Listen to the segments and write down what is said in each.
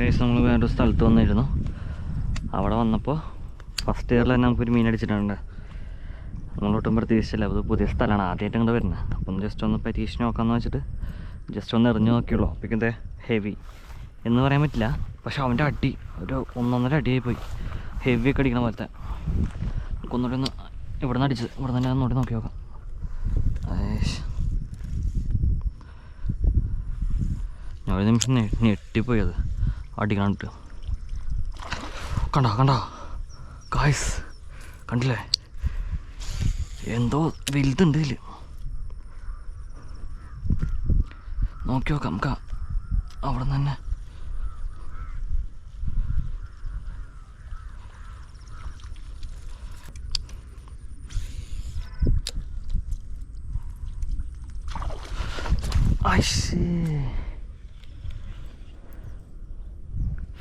Case നമ്മൾ വേറൊരു സ്ഥലത്ത് വന്നിരുന്നു. അവിടെ വന്നപ്പോൾ ഫസ്റ്റ് ഇയറിൽ തന്നെ നമുക്കൊരു മീൻ അടിച്ചിട്ടുണ്ട്. നമ്മളൊട്ടും പ്രതീക്ഷിച്ചില്ല. അത് പുതിയ സ്ഥലമാണ് ആദ്യമായിട്ട് ഇങ്ങോട്ട് വരുന്നത് അപ്പം ജസ്റ്റ് ഒന്ന് പരീക്ഷ നോക്കാമെന്ന് വെച്ചിട്ട് ജസ്റ്റ് ഒന്ന് എറിഞ്ഞു നോക്കിയുള്ളൂ. അപ്പോഴേക്കും ഹെവി എന്ന് പറയാൻ പറ്റില്ല. പക്ഷെ അവന്റെ അടി ഒരു ഒന്നൊന്നര അടിയായി പോയി ഹെവി ഒക്കെ അടിക്കണ പോലത്തെ. നമുക്കൊന്നുകൂടി ഒന്ന് ഇവിടെ നിന്ന് അടിച്ചത് ഇവിടെ നിന്ന് ഒന്നുകൂടി നോക്കി നോക്കാം. ഞാൻ ഒരു നിമിഷം ഞെ- അടിക്കാണിട്ട് കണ്ട കണ്ട? കായ്സ് കണ്ടില്ലേ? എന്തോ വലുതുണ്ട് ഇതിൽ നോക്കി നോക്കാം നമുക്ക് അവിടെ തന്നെ.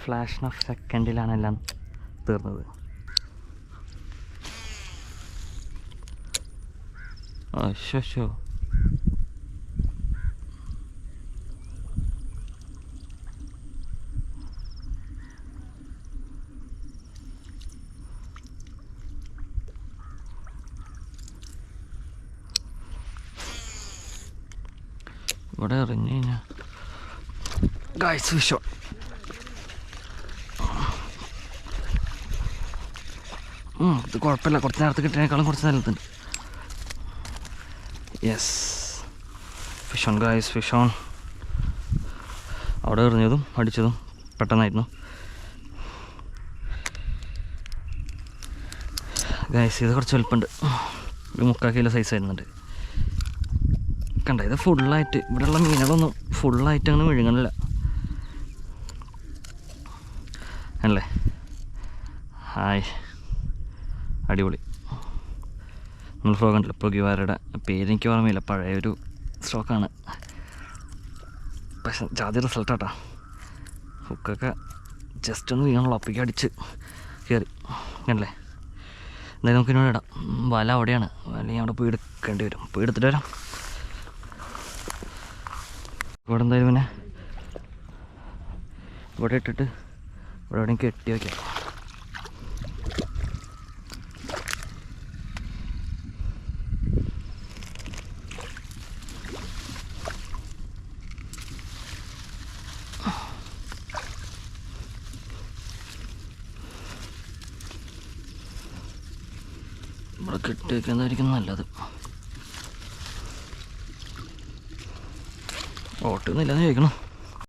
ഫ്ലാഷൻ ഓഫ് സെക്കൻഡിലാണ് എല്ലാം തീർന്നത് അശോ ഇവിടെ എറിഞ്ഞു കഴിഞ്ഞാൽ ഗായ്സ് വിഷോ ഇത് കുഴപ്പമില്ല. കുറച്ച് നേരത്തെ കിട്ടിയതിനേക്കാളും കുറച്ച് നല്ലതുണ്ട് yes fish on guys fish on അവിടെ എറിഞ്ഞതും അടിച്ചതും പെട്ടെന്നായിരുന്നു. ഗായ്സ് ഇത് കുറച്ച് വലുപ്പമുണ്ട്. ഒരു മുക്കാൽ കിലോ സൈസ് വരുന്നുണ്ട് കണ്ട ഇത് ഫുള്ളായിട്ട് ഇവിടെയുള്ള മീനുകളൊന്നും ഫുള്ളായിട്ട് അങ്ങനെ വിഴുങ്ങണില്ല അല്ലേ? ഹായ് അടിപൊളി. നമ്മൾ ഫ്ലോ കണ്ടില്ല പേര് എനിക്ക് ഓർമ്മയില്ല. പഴയൊരു സ്റ്റോക്കാണ് പക്ഷെ ജാതി റിസൾട്ടാട്ടാ ഹുക്കൊക്കെ ജസ്റ്റ് ഒന്ന് വീണുള്ള. അപ്പിക്ക് അടിച്ച് കയറി കണ്ടല്ലേ? എന്തായാലും നമുക്ക് ഇന്നോട് ഇടാം. വല അവിടെയാണ്. വല അവിടെ പോയി എടുക്കേണ്ടി വരും. പോയി എടുത്തിട്ട് വരാം. ഇവിടെ എന്തായാലും പിന്നെ ഇവിടെ ഇട്ടിട്ട് ഇവിടെ എവിടെയും കെട്ടി വയ്ക്കാം ഇവിടെ കെട്ടി വയ്ക്കുന്നതായിരിക്കും നല്ലത്. ഓട്ടുന്നില്ലെന്ന് ചോദിക്കണം.